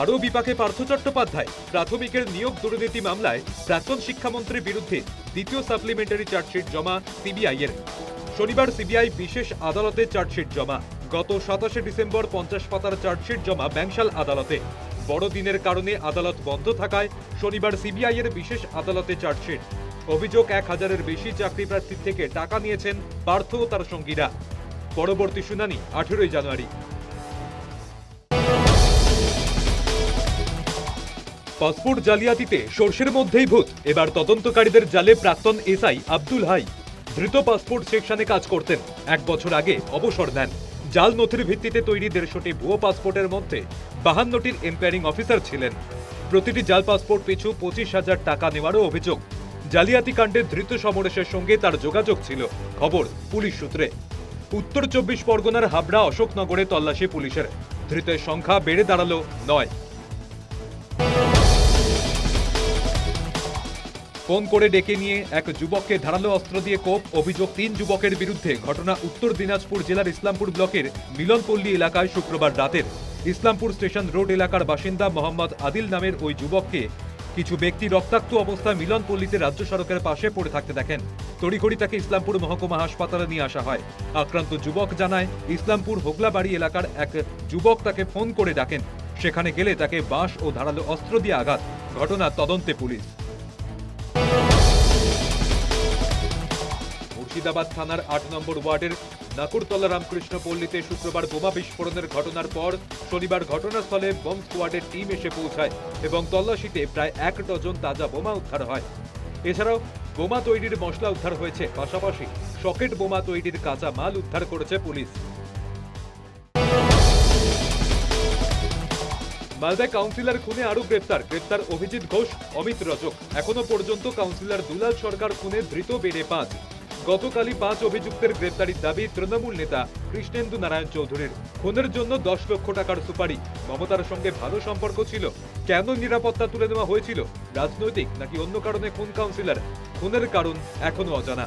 আরও বিপাকে পার্থ চট্টোপাধ্যায়। প্রাথমিকের নিয়োগ দুর্নীতি মামলায় প্রাক্তন শিক্ষামন্ত্রীর বিরুদ্ধে দ্বিতীয় সাপ্লিমেন্টারি চার্জশিট জমা সিবিআইয়ের। শনিবার সিবিআই বিশেষ আদালতে চার্জশিট জমা। গত সাতাশে ডিসেম্বর পঞ্চাশ পাতার চার্জশিট জমা ব্যাংশাল আদালতে। বড়দিনের কারণে আদালত বন্ধ থাকায় শনিবার সিবিআই এর বিশেষ আদালতে চার্জশিট। অভিযোগ এক হাজারের বেশি চাকরি প্রার্থীর থেকে টাকা নিয়েছেন পার্থ ও তার সঙ্গীরা। পরবর্তী শুনানি আঠেরোই জানুয়ারি। পাসপোর্ট জালিয়াতিতে সর্ষের মধ্যেই ভূত। এবার তদন্তকারীদের জালে প্রাক্তন এসআই আব্দুল হাই। ধৃত পাসপোর্ট সেকশনে কাজ করতেন। এক বছর আগে অবসর নেন। জাল নথির ভিত্তিতে তৈরি দেড়শোটি ভুয়ো পাসপোর্টের মধ্যে বাহান্নটির এম্পায়ারিং অফিসার ছিলেন। প্রতিটি জাল পাসপোর্ট পিছু পঁচিশ হাজার টাকা নেওয়ারও অভিযোগ। জালিয়াতি কাণ্ডে ধৃত সমরেশের সঙ্গে তার যোগাযোগ ছিল, খবর পুলিশ সূত্রে। উত্তর চব্বিশ পরগনার হাবড়া অশোকনগরে তল্লাশি পুলিশের। ধৃতের সংখ্যা বেড়ে দাঁড়াল নয়। ফোন করে ডেকে নিয়ে এক যুবককে ধারালো অস্ত্র দিয়ে কোপ, অভিযোগ তিন যুবকের বিরুদ্ধে ঘটনা উত্তর দিনাজপুর জেলার ইসলামপুর ব্লকের মিলনপল্লী এলাকায় শুক্রবার রাতের। ইসলামপুর স্টেশন রোড এলাকার বাসিন্দা মোহাম্মদ আদিল নামের ওই যুবককে কিছু ব্যক্তি রক্তাক্ত অবস্থায় মিলনপল্লীতে রাজ্য সড়কের পাশে পড়ে থাকতে দেখেন। তড়িঘড়ি তাকে ইসলামপুর মহকুমা হাসপাতালে নিয়ে আসা হয়। আক্রান্ত যুবক জানায়, ইসলামপুর হোগলাবাড়ি এলাকার এক যুবক তাকে ফোন করে ডাকেন। সেখানে গেলে তাকে বাঁশ ও ধারালো অস্ত্র দিয়ে আঘাত। ঘটনা তদন্তে পুলিশ। মুর্শিদাবাদ থানার আট নম্বর ওয়ার্ডের নাকুরতলা রামকৃষ্ণ পল্লীতে শুক্রবার বোমা বিস্ফোরণের ঘটনার পর শনিবার ঘটনাস্থলে বোম স্কোয়াডের টিম এসে পৌঁছায় এবং তল্লাশিতে প্রায় এক ডজন তাজা বোমা উদ্ধার হয়। এছাড়াও বোমা তৈরির মশলা উদ্ধার হয়েছে, পাশাপাশি সকেট বোমা তৈরির কাঁচা মাল উদ্ধার করেছে পুলিশ। মালদায় কাউন্সিলর খুনে আরও গ্রেপ্তার গ্রেপ্তার অভিজিৎ ঘোষ, অমিত রজক। এখনও পর্যন্ত কাউন্সিলর দুলাল সরকার খুনে ধৃত বেড়ে পাঁচ। গতকালই পাঁচ অভিযুক্তের গ্রেপ্তারির দাবি তৃণমূল নেতা কৃষ্ণেন্দু নারায়ণ চৌধুরীর। খুনের জন্য দশ লক্ষ টাকার সুপারি। মমতার সঙ্গে ভালো সম্পর্ক ছিল। কেন নিরাপত্তা তুলে নেওয়া হয়েছিল? রাজনৈতিক নাকি অন্য কারণে খুন কাউন্সিলর? খুনের কারণ এখনও অজানা।